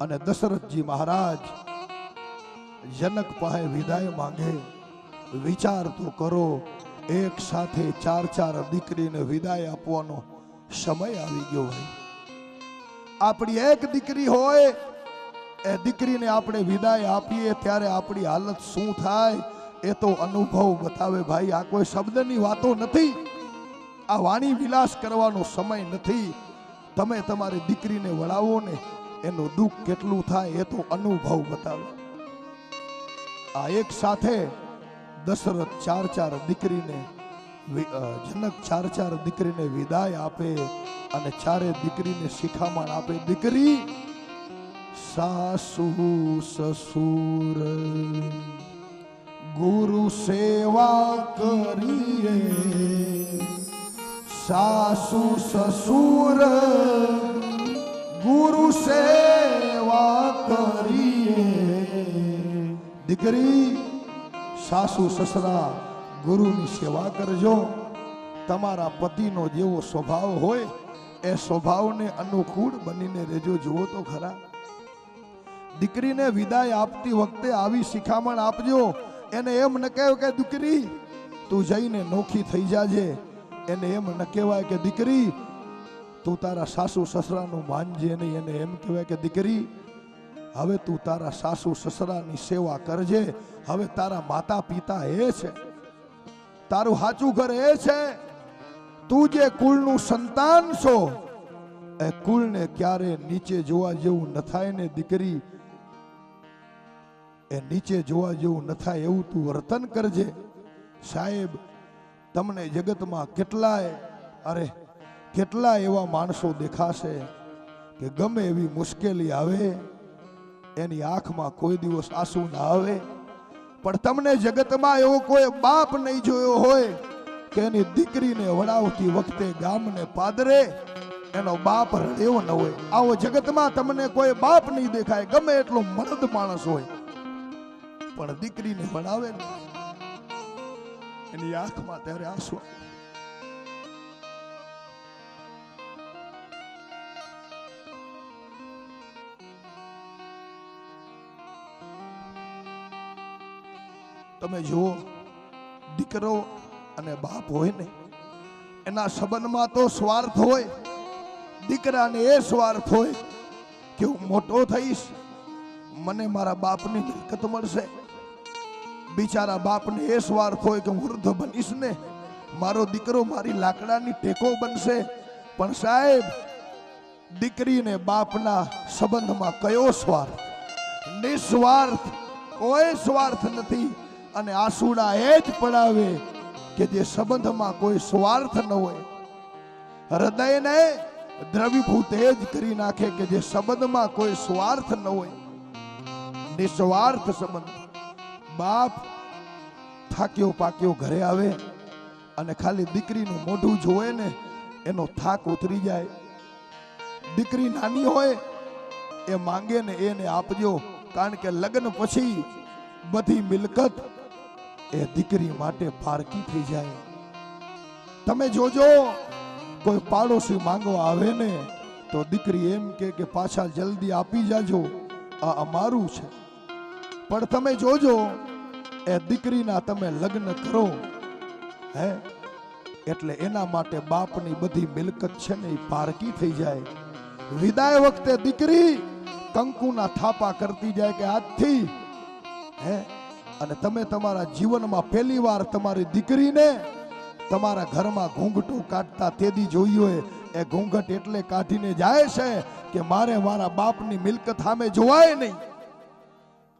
અને દશરથજી મહારાજ, જનક પાસે વિદાય માંગે, વિચાર તો કરો, એક સાથે ચાર ચાર દીકરીને વિદાય આપવાનો સમય આવી ગયો ભાઈ આપણી એક દીકરી હોય, એ દીકરીને આપણે વિદાય આપીએ ત્યારે આપણી હાલત શું થાય, એ તો અનુભવ બતાવે ભાઈ, આ કોઈ શબ્દની વાતો નથી. આ વાણી વિલાસ કરવાનો સમય નથી. તમે તમારી દીકરીને વળાવો ને એનું દુઃખ કેટલું થાય એ તો અનુભવ બતાવે. આ એક સાથે દશરથ ચાર ચાર દીકરીને જનક ચાર ચાર દીકરીને વિદાય આપે અને ચારે દીકરીને શિખામણ આપે. દીકરી, સાસુ, સસુર, ગુરુ સેવા કરીએ. સાસુ, સસુર ગુરુ સેવા કરીએ. દીકરી, સાસુ, સસરા, ગુરુની સેવા કરજો. તમારા પતિનો જેવો સ્વભાવ હોય, એ સ્વભાવને અનુકૂળ બનીને રહેજો. જુઓ તો ખરા. દીકરીને વિદાય આપતી વખતે આવી શિખામણ આપજો. એને એમ ન કહેવાય કે, દીકરી, તું જઈને નોખી થઈ જાજે. એને એમ ન કહેવાય કે, દીકરી તું તારા સાસુ સસરાનું માનજે નહીં એને એમ કહેવાય કે દીકરી, હવે તું તારા સાસુ સસરાની સેવા કરજે. હવે તારા માતા પિતા એ છે. તારું સાચું ઘર એ છે. તું જે કુળનું સંતાન છો, એ કુળને ક્યારે નીચે જોવા જેવું ન થાય ને દીકરી, એ નીચે જોવા જેવું ન થાય એવું તું વર્તન કરજે. સાહેબ, તમને જગતમાં કેટલાય, અરે કેટલા એવા માણસો દેખાશે કે ગમે એવી મુશ્કેલી આવે, એની આંખમાં કોઈ દિવસ આંસુ ના આવે. પણ તમને જગતમાં એવો કોઈ બાપ નહીં જોયો હોય કે એની દીકરીને વડાવતી વખતે ગામને પાદરે એનો બાપ રડ્યો ન હોય. આવો જગતમાં તમને કોઈ બાપ નહીં દેખાય, ગમે એટલો મર્દ માણસ હોય. પણ દીકરીને વડાવે એની આંખમાં ત્યારે આંસુ આવે. તમે જુઓ, દીકરો અને બાપ હોય ને, એના સંબંધમાં તો સ્વાર્થ હોય, દીકરાને એ સ્વાર્થ હોય કે હું મોટો થઈશ, મને મારા બાપની મિલકત મળશે. બિચારા બાપને એ સ્વાર્થ હોય કે હું વૃદ્ધ બનીશ ને, મારો દીકરો મારી લાકડાની ટેકો બનશે. પણ સાહેબ, દીકરીને બાપના સંબંધમાં કયો સ્વાર્થ? નિસ્વાર્થ, કોઈ સ્વાર્થ નથી. અને આસુડા એ જ પડાવે કે જે સંબંધમાં કોઈ સ્વાર્થ ન હોય. હૃદયને દ્રવીભૂત એ જ કરી નાખે કે જે સંબંધમાં કોઈ સ્વાર્થ ન હોય. નિસ્વાર્થ સંબંધ. બાપ થાક્યો પાક્યો ઘરે આવે અને ખાલી દીકરીનું મોઢું જોવે ને એનો થાક ઉતરી જાય. દીકરી નાની હોય એ માંગે ને એને આપજો. કારણ કે લગ્ન પછી બધી મિલકત એ દીકરી માટે પારકી થઈ જાય. તમે જોજો, કોઈ પાડોશી માંગવા આવે ને, તો દીકરી એમ કે પાછા જલ્દી આપી જાજો, આ અમારું છે. પણ તમે જોજો, એ દીકરીના તમે લગ્ન કરો. હે? એટલે એના માટે બાપની બધી મિલકત છે ને એ પારકી થઈ જાય. વિદાય વખતે દીકરી કંકુના થાપા કરતી જાય કે આજથી. હે? અને તમે તમારા જીવનમાં પહેલી વાર તમારી દીકરીને તમારા ઘરમાં ઘૂંઘટું કાઢતા તેદી જોઈ હોય. એ ઘૂંઘટ એટલે કાઢીને જાય છે કે મારે મારા બાપની મિલકત સામે જોવાય નહીં.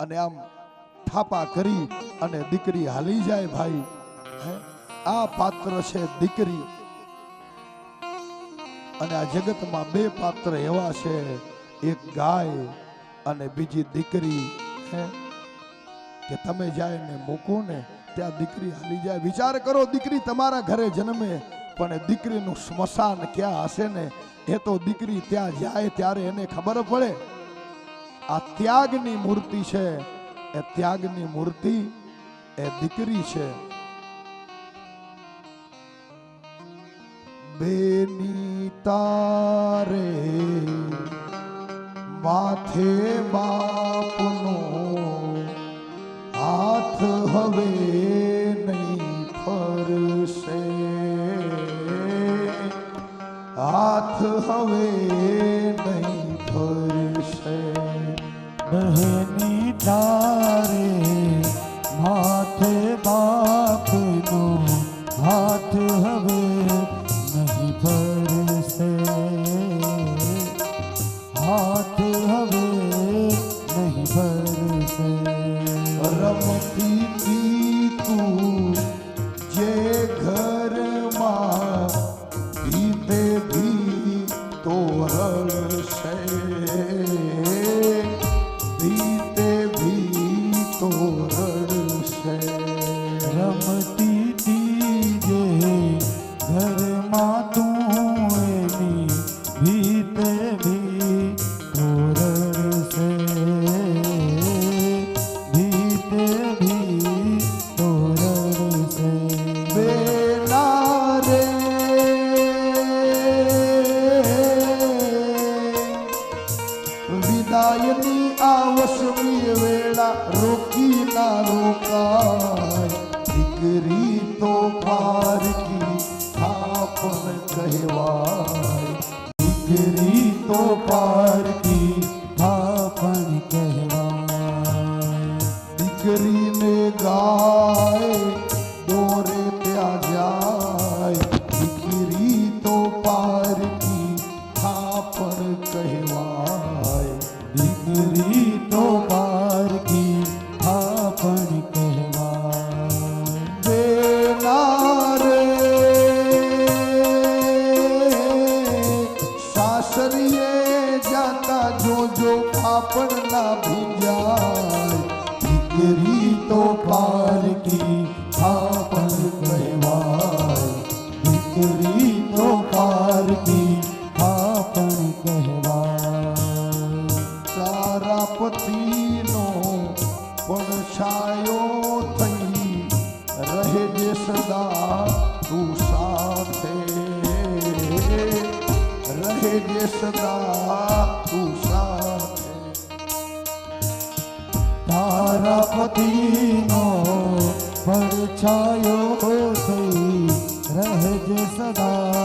અને આમ થાપા કરી અને દીકરી હાલી જાય ભાઈ. આ પાત્ર છે દીકરી. અને આ જગતમાં બે પાત્ર એવા છે. એક ગાય અને બીજી દીકરી. હે? કે તમે જાય ને મૂકો ને, ત્યાં દીકરી હાલી જાય. વિચાર કરો, દીકરી તમારા ઘરે જન્મે, પણ દીકરીનું સ્મશાન ક્યાં હશે ને? એ તો દીકરી ત્યાં જાય ત્યારે એને ખબર પડે. આ ત્યાગની મૂર્તિ છે. એ ત્યાગની મૂર્તિ એ દીકરી છે. બેની તારે માથે બાપનો હાથ હવે નહીં ફરશે. હાથ હવે નહીં ફરશે. બહેની તારે ભી તો રડશે ના રોકાય દીકરી તો પારકી થાપણ કહેવાય દીકરી તો પારકી થાપણ કહેવાય દીકરીને ગાય દોરે ત્યાં જાય દીકરી પડછાયો થઈ રહેજે સદા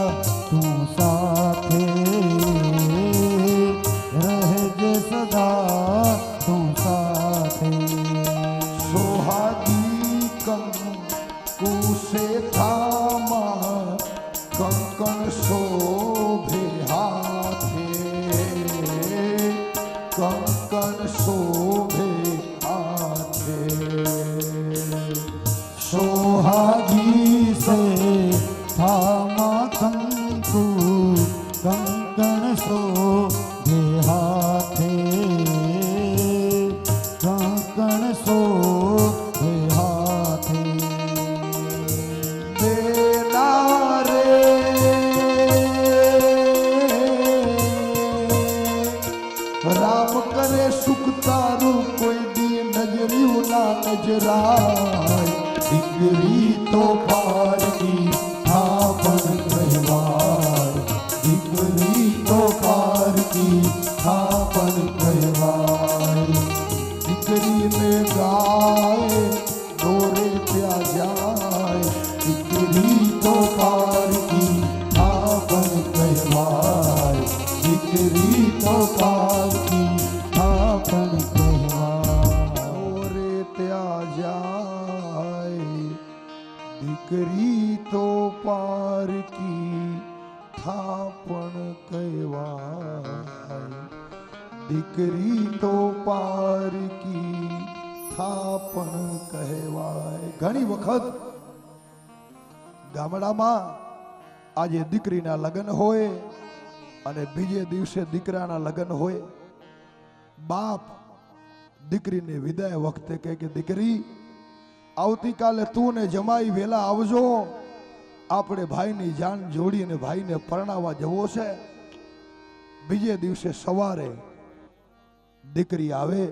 તારું કોઈ દી નજર્યું ના નજરાય દીકરી તો પારકી આજે દીકરીના લગ્ન હોય અને બીજે દિવસે દીકરાના લગ્ન હોય. બાપ દીકરીને વિદાય વખતે કહે કે, દીકરી, આવતીકાલે તું ને જમાઈ વેલા આવજો. આપણે ભાઈની જાન જોડીને ભાઈને પરણાવવા જવો છે. બીજે દિવસે સવારે દીકરી આવે.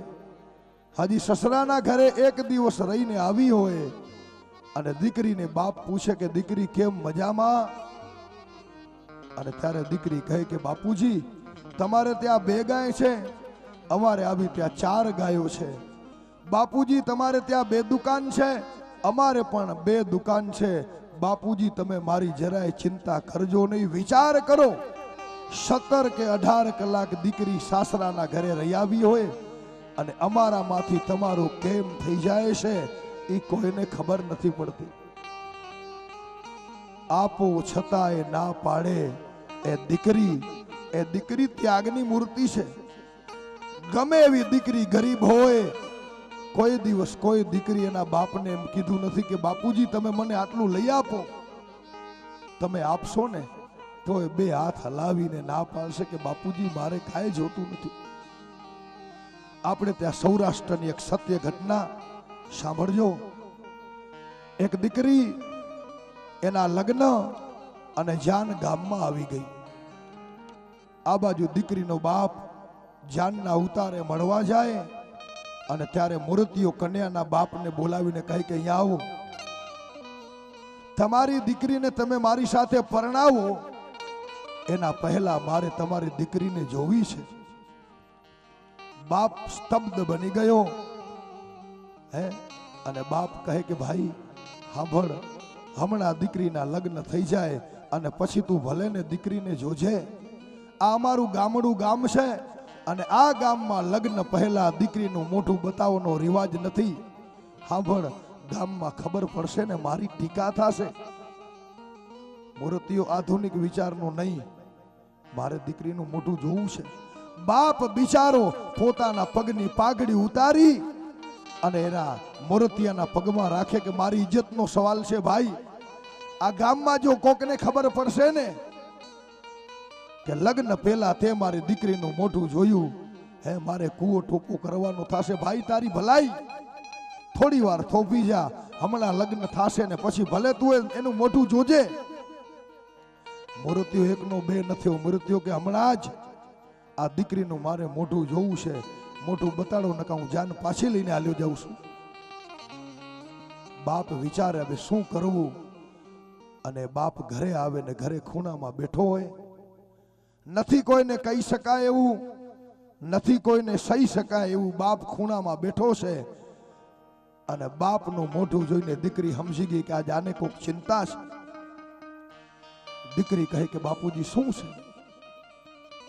હજી સસરાના ઘરે એક દિવસ રહીને આવી હોય અને દીકરીને બાપ પૂછે કે, દીકરી, કેમ મજામાં? અને ત્યારે દીકરી કહે કે, બાપુજી, તમારે ત્યાં બે ગાય છે. અમારે આવી ત્યાં ચાર ગાયો છે. બાપુજી, તમારે ત્યાં બે દુકાન છે. અમારે પણ બે દુકાન છે. બાપુજી, તમે મારી જરાય ચિંતા કરજો નહીં. વિચાર કરો. સત્તર કે અઢાર કલાક દીકરી સાસરાના ઘરે રહી આવી હોય અને અમારામાંથી તમારું કેમ થઈ જાય છે, એ કોઈને ખબર નથી પડતી. આપો છતાં એ ના પાડે. એ દીકરી એ દીકરી ત્યાગની મૂર્તિ છે. ગમે એવી દીકરી ગરીબ હોય, કોઈ દિવસ કોઈ દીકરી એના બાપને એમ કીધું નથી કે, બાપુજી, તમે મને આટલું લઈ આપો. તમે આપશો ને, તો એ બે હાથ હલાવીને ના પાડશે કે, બાપુજી, મારે કાંઈ જોતું નથી. આપણે ત્યાં સૌરાષ્ટ્રની એક સત્ય ઘટના સાંભળજો. એક દીકરી એના લગ્ન અને જાન ગામમાં આવી ગઈ. આ બાજુ દીકરીનો બાપ જાનના ઉતારે મળવા જાય અને ત્યારે મૂર્તિઓ કન્યાના બાપને બોલાવીને કહે કે, અહીંયા આવો. તમારી દીકરીને તમે મારી સાથે પરણાવો. એના પહેલા મારે તમારી દીકરીને જોવી છે. બાપ સ્તબ્ધ બની ગયો. હે? અને બાપ કહે કે, ભાઈ, સાંભળ હમણાં દીકરીના લગ્ન થઈ જાય અને પછી તું ભલે ને દીકરીને જોજે. આ અમારું ગામડું ગામ છે અને આ ગામમાં લગ્ન પહેલા દીકરીનું મોઢું બતાવવાનો રિવાજ નથી. સાંભળ ગામમાં ખબર પડશે ને મારી ટીકા થશે. મૂર્તિઓ આધુનિક વિચારનું નહીં. મારે દીકરીનું મોઢું જોવું છે. બાપ બિચારો પોતાના પગની પાઘડી ઉતારી અને એના મૂર્તિયાના પગમાં રાખે કે મારી ઇજ્જતનો સવાલ છે ભાઈ. આ ગામમાં જો કોકને ખબર પડશે ને કે લગ્ન પહેલા તે મારી દીકરીનું મોઢું જોયું, હે, મારે કૂવો ટોપો કરવાનો થશે ભાઈ તારી ભલાઈ. થોડી વાર થોપી જા, હમણાં લગ્ન થશે ને પછી ભલે તું એનું મોઢું જોજે. મૃત્યુ એકનો બે નથી મૃત્યુ કે, હમણાં જ આ દીકરીનું મારે મોઢું જોવું છે. મોઢું બતાડો નકા હું જાન પાછી લઈને હાલ્યો જાઉં છું. બાપ વિચારે હવે શું કરવું? અને બાપ ઘરે આવે ને ઘરે ખૂણામાં બેઠો હોય. નથી કોઈને કહી શકાય એવું. નથી કોઈને સહી શકાય એવું બાપ ખૂણામાં બેઠો છે. અને બાપનું મોઢું જોઈને દીકરી સમજી ગઈ કે આજે આને કોઈક ચિંતા છે. દીકરી કહે કે બાપુજી શું છે?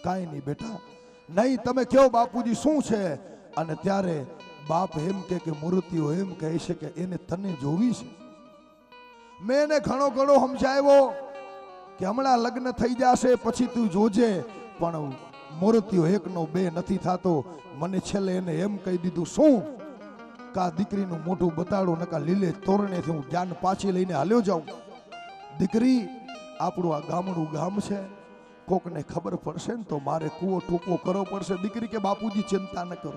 કાંઈ નહીં બેટા. નહીં, તમે કહો બાપુજી, શું છે? અને ત્યારે બાપ એમ કે કે મૂર્તિઓ એમ કહે છે કે એને તને જોવી છે. મેં એને ઘણો ઘણો સમજાવ્યો કે હમણાં લગ્ન થઈ જશે, પછી તું જોજે, પણ મૂર્તિઓ એકનો બે નથી થતો. મને છેલ્લે એને એમ કહી દીધું, શું? કા દીકરીનું મોઢું બતાડો, નકા લીલે તોરણેથી હું જાન પાછી લઈને હાલ્યો જાઉં. દીકરી, આપણું આ ગામડું ગામ છે. કોકને ખબર પડશે ને તો મારે કૂવો ટૂંકો કરવો પડશે. દીકરી કે, બાપુજી, ચિંતા ન કરો.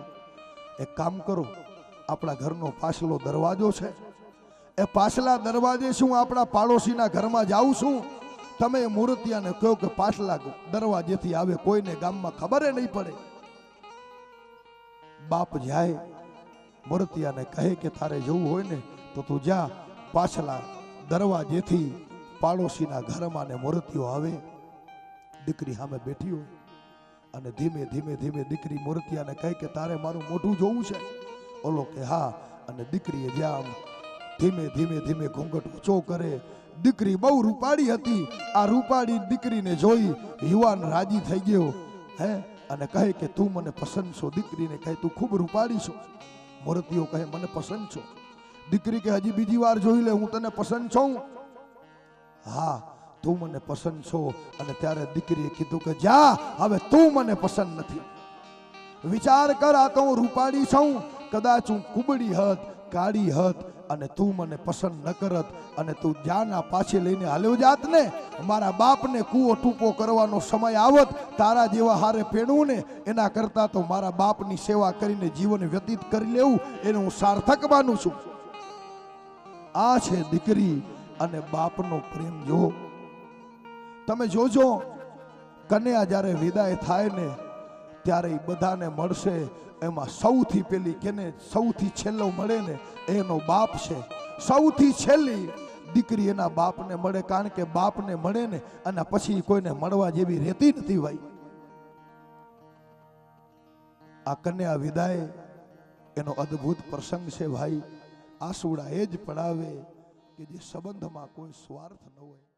એક કામ કરો. આપણા ઘરનો પાછલો દરવાજો છે. એ પાછલા દરવાજે શું આપણા પાડોશીના ઘરમાં જાઉં છું? તમે મૂર્તિયાને કહો કે, પાછલા દરવાજેથી આવે, કોઈને ગામમાં ખબર નહીં પડે. બાપ જાય. મૂર્તિયાને કહે કે, તારે જવું હોય ને, તો તું જા. પાછલા દરવાજેથી પાડોશીના ઘરમાં ને મૂર્તિઓ આવે. દીકરી સામે બેઠી હોય અને ધીમે ધીમે ધીમે દીકરી મૂર્તિયાને કહે કે તારે મારું મોઢું જોવું છે? ઓલો કે હા, અને દીકરીએ જ્યાં ધીમે ધીમે ધીમે ઘૂંઘટ ઊંચો કરે, દીકરી બહુ રૂપાળી હતી. આ રૂપાળી દીકરીને જોઈ યુવાન રાજી થઈ ગયો. હે? અને કહે કે તું મને પસંદ છો. દીકરીને કહે, તું ખૂબ રૂપાળી છો. મૂર્તિઓ કહે, મને પસંદ છો. દીકરી કે હજી બીજી વાર જોઈ લે, હું તને પસંદ છું. હા તું મને પસંદ છો? અને ત્યારે દીકરીએ કીધું કે, જા, હવે તું મને પસંદ નથી. વિચાર કર, આ તો હું રૂપાળી છું. કદાચ હું કુબડી હત, કાળી હત, અને તું મને પસંદ ન કરત, અને તું જાના પાછી લઈને હાલ્યો જાત ને, મારા બાપને કૂવો ટૂંકો કરવાનો સમય આવત, તારા જેવા હારે પેણવું ને, એના કરતા તો મારા બાપની સેવા કરીને જીવન વ્યતીત કરી લેવું, એને હું સાર્થક માનું છું. આ છે દીકરી અને બાપનો પ્રેમ, જો તમે જોજો, કન્યા જ્યારે વિદાય થાય ને ત્યારે એ બધાને મળશે. એમાં સૌથી પેલી કેને, સૌથી છેલ્લો મળે ને, એનો બાપ છે. સૌથી છેલ્લી દીકરી એના બાપને મળે, કારણ કે બાપને મળે ને, અને પછી કોઈને મળવા જેવી રહેતી નથી ભાઈ. આ કન્યા વિદાય, એનો અદ્ભુત પ્રસંગ છે ભાઈ. આસુડા એ જ પડાવે કે જે સંબંધમાં કોઈ સ્વાર્થ ન હોય.